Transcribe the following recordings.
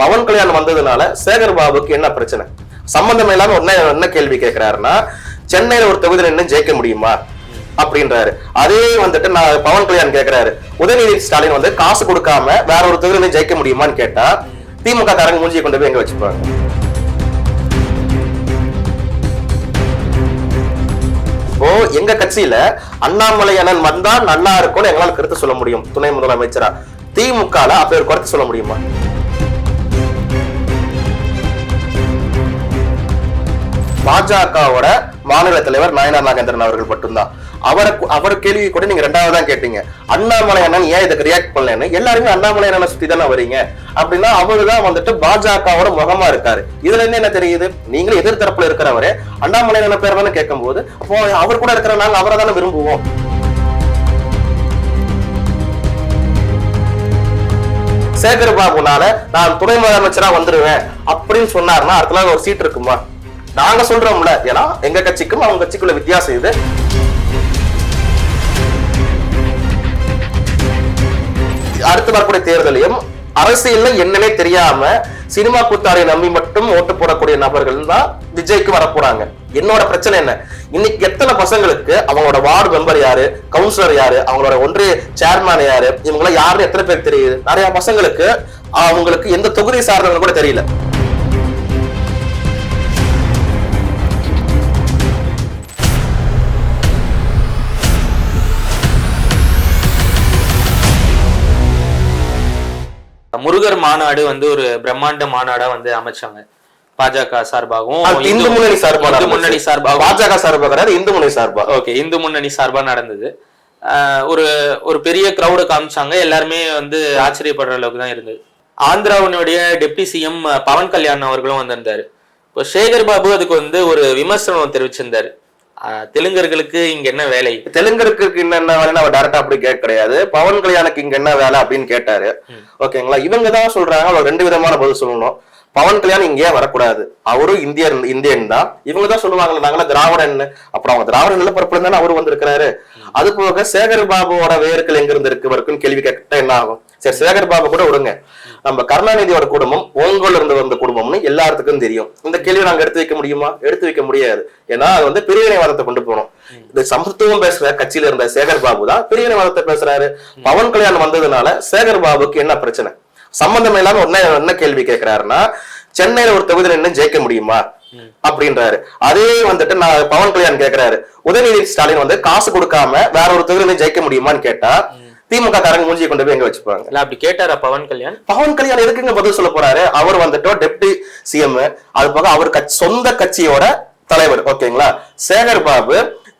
பவன் கல்யாணம் வந்ததுனால சேகர் பாபுக்கு என்ன பிரச்சனை? சம்பந்தம் இல்லாம உடனே என்ன கேள்வி கேட்கிறாருன்னா சென்னையில ஒரு தொகுதியில் நின்று ஜெயிக்க முடியுமா? அப்படின்றாரு. அதே வந்துட்டு நான் பவன் கல்யாண் கேட்கிறாரு உதயநிதி ஸ்டாலின் வந்து காசு கொடுக்காம வேற ஒரு தொகுதியில ஜெயிக்க முடியுமான்னு கேட்டா திமுக காரங்க மூஞ்சியை கொண்டு போய் எங்க வச்சுப்பாங்க? இப்போ எங்க கட்சியில அண்ணாமலை அண்ணன் வந்தா நல்லா இருக்கும்னு எங்களால கருத்து சொல்ல முடியும். துணை முதலமைச்சரா? திமுக அப்படி ஒரு கருத்து சொல்ல முடியுமா? பாஜகவோட மாநில தலைவர் நயனா நாகேந்திரன் அவர்கள் மட்டும்தான். அவரை அவர் கேள்வி கூட நீங்க ரெண்டாவது தான் கேட்டீங்க. அண்ணாமலை அண்ணன் ஏன் இதுக்கு ரியாக்ட் பண்ணலன்னு? எல்லாருமே அண்ணாமலை அண்ணனை சுத்தி தானே வரீங்க அப்படின்னா அவரு தான் வந்துட்டு பாஜகவோட முகமா இருக்காரு. இதுல இருந்து என்ன தெரியுது? நீங்களும் எதிர்த்தரப்புல இருக்கிறவரே அண்ணாமலை அண்ணன் பேர் தானே கேட்கும் போது அப்போ அவர் கூட இருக்கிற நாங்க அவரை தானே விரும்புவோம். சேகர் பாபுனால நான் துணை முதலமைச்சரா வந்துருவேன் அப்படின்னு சொன்னாருன்னா அடுத்த நாள் ஒரு சீட் இருக்குமா? நாங்க சொல்றோம்ல ஏன்னா எங்க கட்சிக்கும் அவங்க கட்சிக்குள்ள வித்தியாசம் இது. அடுத்து வரக்கூடிய தேர்தலையும் அரசியல்ல என்னன்னே தெரியாம சினிமா கூத்தாரை நம்பி மட்டும் ஓட்டு போடக்கூடிய நபர்கள் தான் விஜய்க்கு வரப்போறாங்க. என்னோட பிரச்சனை என்ன? இன்னைக்கு எத்தனை பசங்களுக்கு அவங்களோட வார்டு மெம்பர் யாரு கவுன்சிலர் யாரு அவங்களோட ஒன்றிய சேர்மேன் யாரு இவங்க யாருன்னு எத்தனை பேர் தெரியுது? நிறைய பசங்களுக்கு அவங்களுக்கு எந்த தொகுதி சார்ந்தவங்க கூட தெரியல. முருகர் மாநாடு வந்து ஒரு பிரம்மாண்ட மாநாடா வந்து அமைச்சாங்க. பாஜக சார்பாகவும் இந்து முன்னணி சார்பா இந்து முன்னணி சார்பாகவும். பாஜக சார்பா கிடையாது இந்து முன்னணி சார்பா. ஓகே இந்து முன்னணி சார்பா நடந்தது. ஒரு ஒரு பெரிய கிரௌட காமிச்சாங்க. எல்லாருமே வந்து ஆச்சரியப்படுற அளவுக்கு தான் இருந்தது. ஆந்திராவினுடைய டெப்டி சிஎம் பவன் கல்யாண் அவர்களும் வந்திருந்தாரு. இப்போ சேகர் பாபு அதுக்கு வந்து ஒரு விமர்சனம் தெரிவிச்சிருந்தாரு. தெலுங்கர்களுக்கு இங்க என்ன வேலை? தெலுங்கருக்கு என்னென்ன வேலைன்னு அவர் டேரக்டா அப்படி கேட்க கிடையாது. பவன் கல்யாணுக்கு இங்க என்ன வேலை அப்படின்னு கேட்டாரு. ஓகேங்களா? இவங்க தான் சொல்றாங்க அவர் ரெண்டு விதமான பதில் சொல்லணும். பவன் கல்யாண் இங்கே வரக்கூடாது. அவரும் இந்தியன் இந்தியன் தான். இவங்க தான் சொல்லுவாங்கல்ல நாங்களா திராவிடன் அப்புறம் அவங்க திராவிட நிலப்பரப்புல தானே அவரு வந்திருக்கிறாரு. அது போக சேகர் பாபுவோட வேர்கள் எங்க இருந்து இருக்கு? வரைக்கும் கேள்வி கேட்டா என்ன ஆகும்? சரி சேகர் பாபு கூட விடுங்க. நம்ம கருணாநிதியோட குடும்பம் ஓங்கோல் இருந்து வந்த குடும்பம்னு எல்லாத்துக்கும் தெரியும். இந்த கேள்வி நாங்க எடுத்து வைக்க முடியுமா? எடுத்து வைக்க முடியாது. ஏன்னா அது வந்து பிரிவினைவாதத்தை கொண்டு போனோம் இந்த சமத்துவம் பேசுற கட்சியில இருந்த சேகர் பாபு தான் பிரிவினைவாதத்தை பேசுறாரு. பவன் கல்யாணம் வந்ததுனால சேகர் பாபுக்கு என்ன பிரச்சனை? சம்பந்தம் இல்லாம என்ன என்ன கேள்வி கேட்கிறாருன்னா சென்னையில ஒரு தொகுதியில் நின்று ஜெயிக்க முடியுமா? அப்படின்றாரு. அதே வந்துட்டு நான் பவன் கல்யாண் கேக்குறாரு. உதயநிதி ஸ்டாலின் வந்து காசு கொடுக்காம வேற ஒரு தொகுதியில ஜெயிக்க முடியுமான்னு கேட்டா திமுக காரங்க மூஞ்சியை கொண்டு போய் எங்க வச்சுப்பாங்க? இல்ல அப்படி கேட்டாரா பவன் கல்யாண்? பவன் கல்யாண் எதுக்குங்க பதில் சொல்ல போறாரு? அவர் வந்துட்டு டெப்டி சிஎம் அது போக அவர் சொந்த கட்சியோட தலைவர். ஓகேங்களா? சேகர் பாபு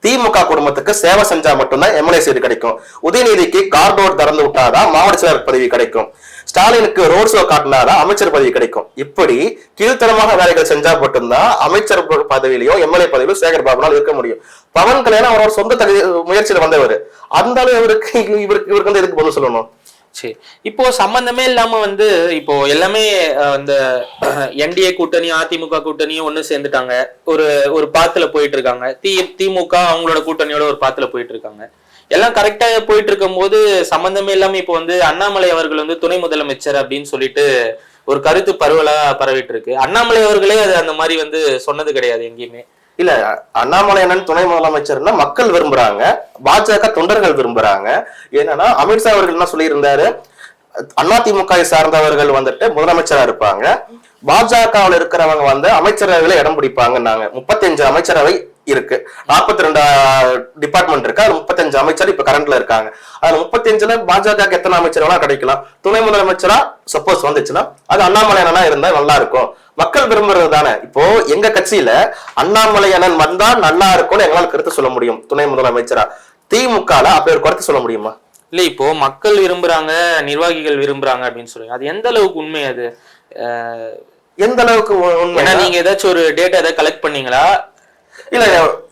திமுக குடும்பத்துக்கு சேவை செஞ்சா மட்டும்தான் எம்எல்ஏ சீட் கிடைக்கும். உதயநிதிக்கு கார்டோர் திறந்து விட்டாதான் மாவட்ட செயலர் பதவி கிடைக்கும். ஸ்டாலினுக்கு ரோட் ஷோ காட்டினாதான் அமைச்சர் பதவி கிடைக்கும். இப்படி கீழ்த்தரமாக வேலைகள் செஞ்சா மட்டும்தான் அமைச்சர் ப- எம்எல்ஏ பதவியோ சேகர் பாபுனால் இருக்க முடியும். பவன் கல்யாணம் அவரோட சொந்த தகுதி முயற்சியில வந்தவர். அந்த அளவு இவருக்கு இவருக்கு இவருக்கு வந்து எதுக்கு பதில் சொல்லணும்? சரி இப்போ சம்பந்தமே இல்லாம வந்து இப்போ எல்லாமே அந்த என்டிஏ கூட்டணி அதிமுக கூட்டணியும் ஒண்ணு சேர்ந்துட்டாங்க. ஒரு ஒரு பாத்துல போயிட்டு இருக்காங்க தி திமுக அவங்களோட கூட்டணியோட ஒரு பாத்துல போயிட்டு இருக்காங்க எல்லாம் கரெக்டா போயிட்டு இருக்கும்போது சம்பந்தமே இல்லாம இப்போ வந்து அண்ணாமலை அவர்கள் வந்து துணை முதலமைச்சர் அப்படின்னு சொல்லிட்டு ஒரு கருத்து பரவலா பரவிட்டு இருக்கு அண்ணாமலை அவர்களே அது அந்த மாதிரி வந்து சொன்னது கிடையாது எங்கேயுமே. இல்ல அண்ணாமலை அண்ணன் துணை முதலமைச்சர்னா மக்கள் விரும்புறாங்க பாஜக தொண்டர்கள் விரும்புறாங்க. என்னன்னா அமித்ஷா அவர்கள் என்ன சொல்லியிருந்தாரு? அதிமுக சார்ந்தவர்கள் வந்துட்டு முதலமைச்சரா இருப்பாங்க. பாஜகவில் இருக்கிறவங்க வந்து அமைச்சரவையில இடம் பிடிப்பாங்கன்னாங்க. முப்பத்தஞ்சு அமைச்சரவை இருக்கு. நாற்பத்தி ரெண்டு டிபார்ட்மெண்ட் இருக்கு. அது முப்பத்தஞ்சு அமைச்சர் இப்ப கரண்ட்ல இருக்காங்க. அதுல முப்பத்தஞ்சுல பாஜக எத்தனை அமைச்சர் வேணா கிடைக்கலாம்? துணை முதலமைச்சரா சப்போஸ் வந்துச்சுன்னா அது அண்ணாமலை அண்ணனா இருந்தா நல்லா இருக்கும். மக்கள் விரும்புறது தானே? இப்போ எங்க கட்சியில அண்ணாமலை அண்ணன் வந்தா நல்லா இருக்கும்னு எங்களால கருத்து சொல்ல முடியும். துணை முதலமைச்சரா. திமுகல அப்படி ஒரு கருத்து சொல்ல முடியுமா? இல்ல இப்போ மக்கள் விரும்புறாங்க நிர்வாகிகள் விரும்புறாங்க அப்படின்னு சொல்றீங்க. அது எந்த அளவுக்கு உண்மை அது? எந்த அளவுக்கு உண்மை? நீங்க ஏதாச்சும் ஒரு டேட்டா ஏதாவது கலெக்ட் பண்ணீங்களா? இல்ல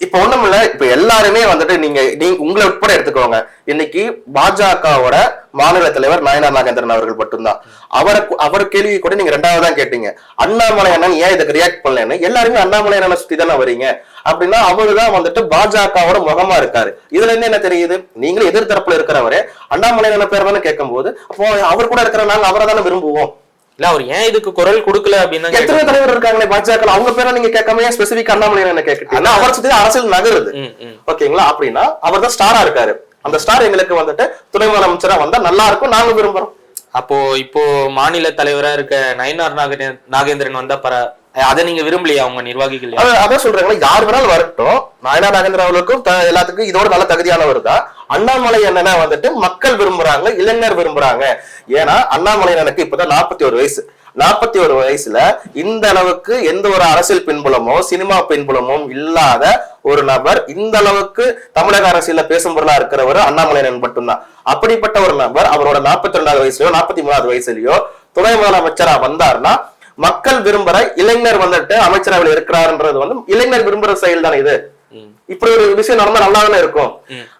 இப்ப ஒண்ணும் இல்ல இப்ப எல்லாருமே வந்துட்டு நீங்க நீங்க உங்களை உட்பட எடுத்துக்கோங்க. இன்னைக்கு பாஜகவோட மாநில தலைவர் நயனார் நாகேந்திரன் அவர்கள் மட்டும்தான். அவரை அவர் கேள்வி கூட நீங்க ரெண்டாவது தான் கேட்டீங்க. அண்ணாமலை அண்ணன் ஏன் இதுக்கு ரியாக்ட் பண்ணலன்னு? எல்லாருமே அண்ணாமலை அண்ணனை சுத்தி தானே வரீங்க அப்படின்னா அவருதான் வந்துட்டு பாஜகவோட முகமா இருக்காரு. இதுல இருந்து என்ன தெரியுது? நீங்களும் எதிர்த்தரப்புல இருக்கிறவரே அண்ணாமலை அண்ணன் பேர் தானே கேட்கும் போது அப்போ அவர் கூட இருக்கிற நாங்க அவரை தானே விரும்புவோம். இல்ல அவர் ஏன் இதுக்கு குரல் கொடுக்கல அப்படின்னு தான் எத்தனை தலைவர் இருக்காங்களே பாஜக அவங்க பேரை நீங்க கேட்காம ஸ்பெசிபிக் அண்ணாமலை என்ன கேட்டுட்டு ஆனா அவரை சுத்தி அரசியல் நகருது. ஓகேங்களா? அப்படின்னா அவர் தான் ஸ்டாரா இருக்காரு. அந்த ஸ்டார் எங்களுக்கு வந்துட்டு துணை முதலமைச்சரா வந்தா நல்லா இருக்கும் நாங்க விரும்புறோம். அப்போ இப்போ மாநில தலைவரா இருக்க நயனார் நாகே- நாகேந்திரன் வந்தா பர அதை நீங்க விரும்பலையா அவங்க நிர்வாகிகள் அதான் சொல்றாங்களே யார் வேணாலும் வரட்டும். நாயனா நாகேந்திர அவர்களுக்கும் எல்லாத்துக்கும் இதோட நல்ல தகுதியானவர் தான். அண்ணாமலை என்னன்னா வந்துட்டு மக்கள் விரும்புறாங்க இளைஞர் விரும்புறாங்க. ஏன்னா அண்ணாமலை எனக்கு இப்பதான் நாற்பத்தி ஒரு வயசு. நாற்பத்தி ஒரு வயசுல இந்த அளவுக்கு எந்த ஒரு அரசியல் பின்புலமோ சினிமா பின்புலமும் இல்லாத ஒரு நபர் இந்த அளவுக்கு தமிழக அரசியல்ல பேசும் பொருளா இருக்கிறவர் அண்ணாமலையன் மட்டும்தான். அப்படிப்பட்ட ஒரு நபர் அவரோட நாற்பத்தி ரெண்டாவது வயசுலயோ நாற்பத்தி மூணாவது வயசுலயோ துணை முதலமைச்சரா வந்தாருன்னா மக்கள் விரும்புற இளைஞர் வந்துட்டு அமைச்சரவையில் இருக்கிறாருன்றது வந்து இளைஞர் விரும்புற செயல் தானே இது. இப்படி ஒரு விஷயம் நடந்தா நல்லா தானே இருக்கும்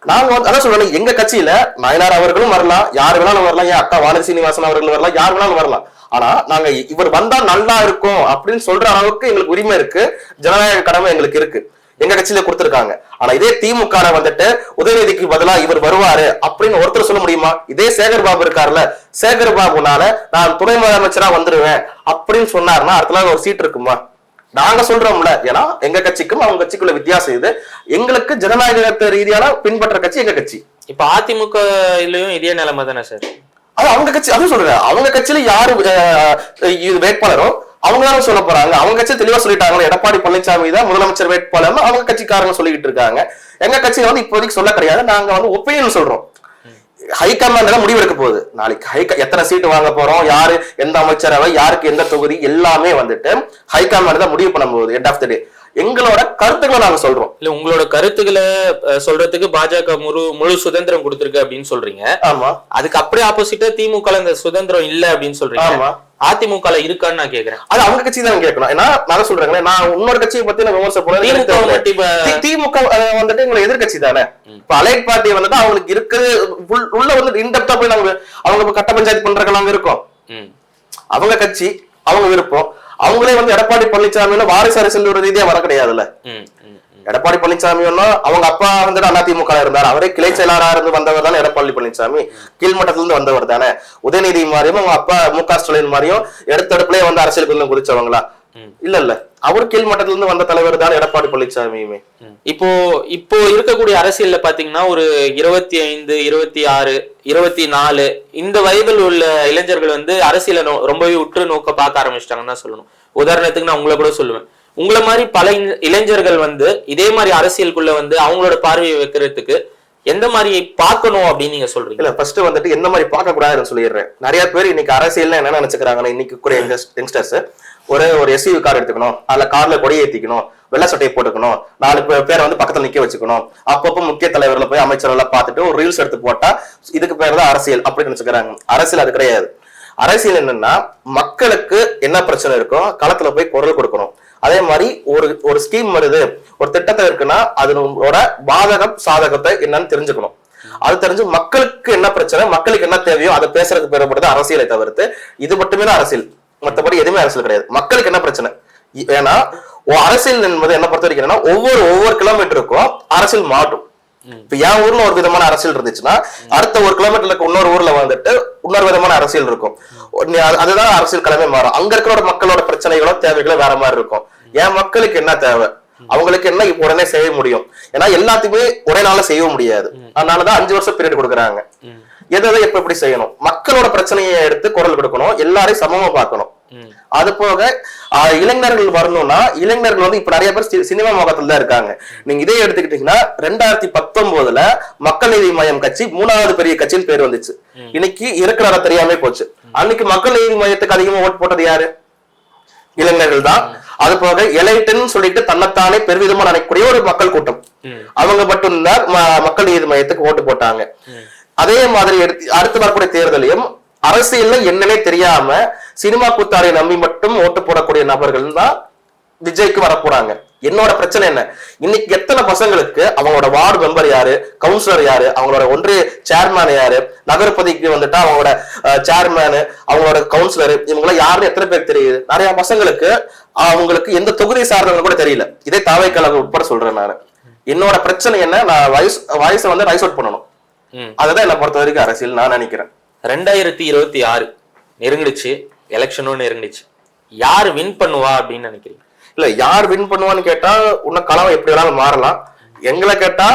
நாங்க வந்து அதான் சொல்றேன் எங்க கட்சியில நயனார் அவர்களும் வரலாம் யார் வேணாலும் வரலாம் என் அக்கா வானதி சீனிவாசன் அவர்கள் வரலாம் யார் வேணாலும் வரலாம். ஆனா நாங்க இவர் வந்தா நல்லா இருக்கும் அப்படின்னு சொல்ற அளவுக்கு எங்களுக்கு உரிமை இருக்கு. ஜனநாயக கடமை எங்களுக்கு இருக்கு. எங்க கட்சியில கொடுத்திருக்காங்க. ஆனா இதே திமுக வந்துட்டு உதயநிதிக்கு பதிலா இவர் வருவாரு அப்படின்னு ஒருத்தர் சொல்ல முடியுமா? இதே சேகர் பாபு இருக்காருல்ல சேகர் பாபுனால நான் துணை முதலமைச்சரா வந்துருவேன் அப்படின்னு சொன்னாருன்னா அடுத்த ஒரு சீட் இருக்குமா? நாங்க சொல்றோம்ல. ஏன்னா எங்க கட்சிக்கும் அவங்க கட்சிக்குள்ள வித்தியாசம் இது. எங்களுக்கு ஜனநாயக ரீதியான பின்பற்ற கட்சி எங்க கட்சி. இப்ப அதிமுகலயும் இதே நிலைமை தானே சார்? அது அவங்க கட்சி அதுவும் சொல்றேன். அவங்க கட்சியில யாரு இது வேட்பாளரோ அவங்க தானே சொல்ல போறாங்க. அவங்க கட்சி தெளிவா சொல்லிட்டாங்க எடப்பாடி பழனிசாமி தான் முதலமைச்சர் வேட்பாளர் அவங்க கட்சிக்காரங்க சொல்லிக்கிட்டு இருக்காங்க. எங்க கட்சியில வந்து இப்போதைக்கு சொல்ல கிடையாது. நாங்க வந்து ஒப்பீனியன் சொல்றோம். ஹைகமாண்ட் தான் முடிவெடுக்க போகுது. நாளைக்கு ஹை எத்தனை சீட்டு வாங்க போறோம் யாரு எந்த அமைச்சரவை யாருக்கு எந்த தொகுதி எல்லாமே வந்துட்டு ஹைகமாண்ட் தான் முடிவு பண்ண போகுது எண்ட் ஆஃப் த டே எங்களோட கருத்துக்களை நாங்க சொல்றோம். இல்ல உங்களோட கருத்துக்களை சொல்றதுக்கு பாஜக முழு முழு சுதந்திரம் கொடுத்திருக்கு அப்படின்னு சொல்றீங்க. ஆமா. அதுக்கு அப்படியே ஆப்போசிட்டா திமுக இந்த சுதந்திரம் இல்ல அப்படின்னு சொல்றீங்க. ஆமா. அதிமுக இருக்கான்னு நான் கேக்குறேன். அது அவங்க கட்சி தான் கேட்கணும். ஏன்னா நான் சொல்றேன் நான் இன்னொரு கட்சியை பத்தி நான் விமர்சனம் திமுக வந்துட்டு எங்களை எதிர்கட்சி தானே? இப்ப அலைட் பார்ட்டி வந்துட்டு அவங்களுக்கு இருக்கிறது உள்- உள்ள வந்து இன்டெப்தா போய் நாங்க அவங்க கட்ட பஞ்சாயத்து பண்றதுக்கு நாங்க இருக்கோம். அவங்க கட்சி அவங்க விருப்பம். அவங்களே வந்து எடப்பாடி பழனிசாமி வாரிசு அரசியல் ஒரு ரீதியா வர கிடையாதுல்ல. எடப்பாடி பழனிசாமி அவங்க அப்பா வந்துட்டு அதிமுக இருந்தார். அவரே கிளை செயலாளரா இருந்து வந்தவர் தானே எடப்பாடி பழனிசாமி. கீழ்மட்டத்துல இருந்து வந்தவர் தானே. உதயநிதி மாதிரியும் அவங்க அப்பா மு க ஸ்டாலின் மாதிரியும் எடுத்தடுப்புலயே வந்து அரசியலுக்கு வந்து குதிச்சவங்களா. இல்ல இல்ல அவர் கீழ்மட்டத்துல இருந்து வந்த தலைவர் தான் எடப்பாடி பழனிசாமியுமே. இப்போ இப்போ இருக்கக்கூடிய அரசியல்ல பாத்தீங்கன்னா ஒரு இருபத்தி ஐந்து இருபத்தி ஆறு இருபத்தி நாலு இந்த வயதில் உள்ள இளைஞர்கள் வந்து அரசியலை நோ- ரொம்பவே உற்று நோக்க பார்க்க ஆரம்பிச்சிட்டாங்கன்னு தான் சொல்லணும். உதாரணத்துக்கு நான் உங்களை கூட சொல்லுவேன். உங்களை மாதிரி பல இளை- இளைஞர்கள் வந்து இதே மாதிரி அரசியலுக்குள்ள வந்து அவங்களோட பார்வையை வைக்கிறதுக்கு எந்த மாதிரி பார்க்கணும் அப்படின்னு நீங்க சொல்றீங்க? இல்ல ஃபர்ஸ்ட் வந்துட்டு எந்த மாதிரி பார்க்க கூடாதுன்னு சொல்லிடுறேன். நிறைய பேர் இன்னைக்கு அரசியல்ல என்ன நினைச்சுக்கிறாங்கன்னா இன்னைக்கு கூட யங்ஸ்டர்ஸ் ஒரு ஒரு எஸ்யூவி கார் எடுத்துக்கணும். அதுல கார்ல கொடி ஏத்திக்கணும். வெள்ளை சட்டையை போட்டுக்கணும். நாலு பேரை வந்து பக்கத்துல நிக்க வச்சுக்கணும். அப்பப்போ முக்கிய தலைவர்ல போய் அமைச்சர்களை பார்த்துட்டு ஒரு ரீல்ஸ் எடுத்து போட்டா இதுக்கு பேர் தான் அரசியல் அப்படின்னு நினைச்சுக்கிறாங்க. அரசியல் அது கிடையாது. அரசியல் என்னன்னா மக்களுக்கு என்ன பிரச்சனை இருக்கோ களத்துல போய் குரல் கொடுக்கணும். அதே மாதிரி ஒரு ஒரு ஸ்கீம் வருது. ஒரு திட்டத்தை இருக்குன்னா அதனோட பாதகம் சாதகத்தை என்னன்னு தெரிஞ்சுக்கணும். அது தெரிஞ்சு மக்களுக்கு என்ன பிரச்சனை மக்களுக்கு என்ன தேவையோ அதை பேசுறதுக்கு பெறப்படுது அரசியலை தவிர்த்து இது மட்டுமே தான் அரசியல். மத்தபடி எதுவுமே அரசியல் கிடையாது. மக்களுக்கு என்ன பிரச்சனை? ஏன்னா அரசியல் என்பது என்ன பொறுத்த வரைக்கும் என்னன்னா ஒவ்வொரு ஒவ்வொரு கிலோமீட்டருக்கும் அரசியல் மாட்டும் இப்ப என் ஊர்ல ஒரு விதமான அரசியல் இருந்துச்சுன்னா அடுத்த ஒரு கிலோமீட்டர்ல இன்னொரு ஊர்ல வந்துட்டு இன்னொரு விதமான அரசியல் இருக்கும். அதுதான் அரசியல் கிழமை மாறும். அங்க இருக்கிற மக்களோட பிரச்சனைகளோ தேவைகளோ வேற மாதிரி இருக்கும். என் மக்களுக்கு என்ன தேவை? அவங்களுக்கு என்ன இப்ப உடனே செய்ய முடியும்? ஏன்னா எல்லாத்தையுமே ஒரே நாள்ல செய்ய முடியாது. அதனாலதான் அஞ்சு வருஷம் பீரியட் கொடுக்குறாங்க. எதை எப்ப எப்படி செய்யணும்? மக்களோட பிரச்சனையை எடுத்து குரல் கொடுக்கணும் எல்லாரையும் சமமா பார்க்கணும். அது போக இளைஞர்கள் வரணும்னா இளைஞர்கள் வந்து இப்ப நிறைய பேர் சினிமா முகத்துல தான் இருக்காங்க. நீங்க இதே எடுத்துக்கிட்டீங்கன்னா ரெண்டாயிரத்தி பத்தொன்பதுல மக்கள் நீதி மையம் கட்சி மூணாவது பெரிய கட்சின்னு பேர் வந்துச்சு. இன்னைக்கு இருக்கிறார தெரியாம போச்சு. அன்னைக்கு மக்கள் நீதி மையத்துக்கு அதிகமா ஓட்டு போட்டது யாரு? இளைஞர்கள் தான். அது போக எலைட்டுன்னு சொல்லிட்டு தன்னைத்தானே பெருவிதமா நினைக்கக்கூடிய ஒரு மக்கள் கூட்டம். அவங்க மட்டும்தான் மக்கள் நீதி மையத்துக்கு ஓட்டு போட்டாங்க. அதே மாதிரி எடுத்து அடுத்து வரக்கூடிய தேர்தலையும் அரசியல்ல என்னன்னே தெரியாம சினிமா கூத்தாரை நம்பி மட்டும் ஓட்டு போடக்கூடிய நபர்கள் தான் விஜய்க்கு வரப்போறாங்க. என்னோட பிரச்சனை என்ன? இன்னைக்கு எத்தனை பசங்களுக்கு அவங்களோட வார்டு மெம்பர் யாரு கவுன்சிலர் யாரு அவங்களோட ஒன்றிய சேர்மேன் யாரு நகரப்பதிக்கு வந்துட்டா அவங்களோட சேர்மேனு அவங்களோட கவுன்சிலர் இவங்களாம் யாருன்னு எத்தனை பேருக்கு தெரியுது? நிறைய பசங்களுக்கு அவங்களுக்கு எந்த தொகுதி சார்ந்தவங்க கூட தெரியல. இதே தாவை கழகம் உட்பட சொல்றேன் நான். என்னோட பிரச்சனை என்ன? நான் வயசு வயசை வந்து ரைஸ் அவுட் பண்ணணும். அதுதான் என்னை பொறுத்த வரைக்கும் அரசியல் நான் நினைக்கிறேன். ரெண்டாயிரத்தி இருபத்தி ஆறு நெருங்கிடுச்சு எலெக்ஷனும் நெருங்கிச்சு யார் வின் பண்ணுவா அப்படின்னு நினைக்கிறீங்க? இல்ல யார் வின் பண்ணுவான்னு கேட்டா உன்ன களம் எப்படி வேணாலும் மாறலாம். எங்களை கேட்டா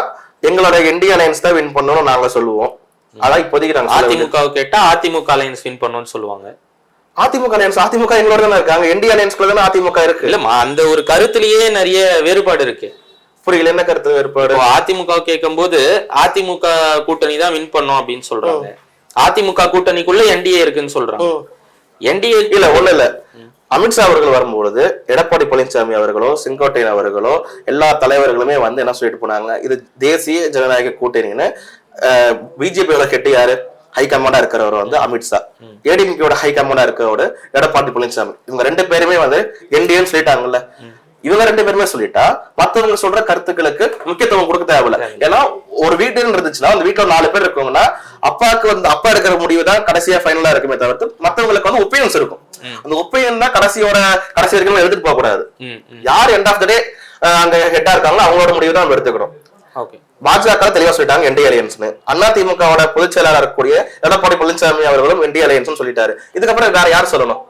எங்களோட இந்திய அலையன்ஸ் தான் வின் பண்ணணும்னு நாங்க சொல்லுவோம். அதான் இப்போதைக்கு நாங்க. அதிமுக கேட்டா அதிமுக அலையன்ஸ் வின் பண்ணுவோம்னு சொல்லுவாங்க. அதிமுக அலையன்ஸ் அதிமுக எங்களோட தானே இருக்காங்க. இந்திய அலையன்ஸ்குள்ள தானே அதிமுக இருக்கு. இல்லம்மா அந்த ஒரு கருத்துலயே நிறைய வேறுபாடு இருக்கு. புரியல என்ன கருத்து வேறுபாடு? அதிமுக கேட்கும்போது அதிமுக கூட்டணி தான் வின் பண்ணும் அப்படின்னு சொல்றாங்க. அதிமுக கூட்டணிக்குள்ள என்டிஏ இருக்குன்னு சொல்றாங்க. என்டிஏ இல்ல ஒண்ணு இல்ல. அமித்ஷா அவர்கள் வரும்பொழுது எடப்பாடி பழனிசாமி அவர்களோ செங்கோட்டையன் அவர்களோ எல்லா தலைவர்களுமே வந்து என்ன சொல்லிட்டு போனாங்க? இது தேசிய ஜனநாயக கூட்டணின்னு பிஜேபியோட ஹெட் யாரு? ஹைகமாண்டா இருக்கிறவர் வந்து அமித்ஷா ஏடிஎம்கேயோட ஹைகமாண்டா இருக்கிறவர் எடப்பாடி பழனிசாமி. இவங்க ரெண்டு பேருமே வந்து என்டிஏன்னு சொல்லிட்டாங்கல்ல. இவங்க ரெண்டு பேருமே சொல்லிட்டா மத்தவங்க சொல்ற கருத்துக்களுக்கு முக்கியத்துவம் கொடுக்க தேவையில்ல. ஏன்னா ஒரு வீடுன்னு இருந்துச்சுன்னா அந்த வீட்டுல நாலு பேர் இருக்கவங்கன்னா அப்பாவுக்கு வந்து அப்பா எடுக்கிற முடிவு தான் கடைசியா ஃபைனலா இருக்குமே தவிர்த்து மத்தவங்களுக்கு வந்து ஒப்பீனியன்ஸ் இருக்கும். அந்த ஒப்பீனியன் தான் கடைசியோட கடைசி வரைக்கும் எடுத்துட்டு போக கூடாது. யார் எண்ட் ஆஃப் த டே அங்க ஹெட்டா இருக்காங்களோ அவங்களோட முடிவு தான் நம்ம எடுத்துக்கிறோம். பாஜக தெளிவா சொல்லிட்டாங்க என்டி அலையன்ஸ்னு அண்ணா திமுகவோட பொதுச் செயலாளர் இருக்கக்கூடிய எடப்பாடி பழனிசாமி அவர்களும் என்டி அலையன்ஸ் சொல்லிட்டாரு. இதுக்கப்புறம் வேற யார் சொல்லணும்?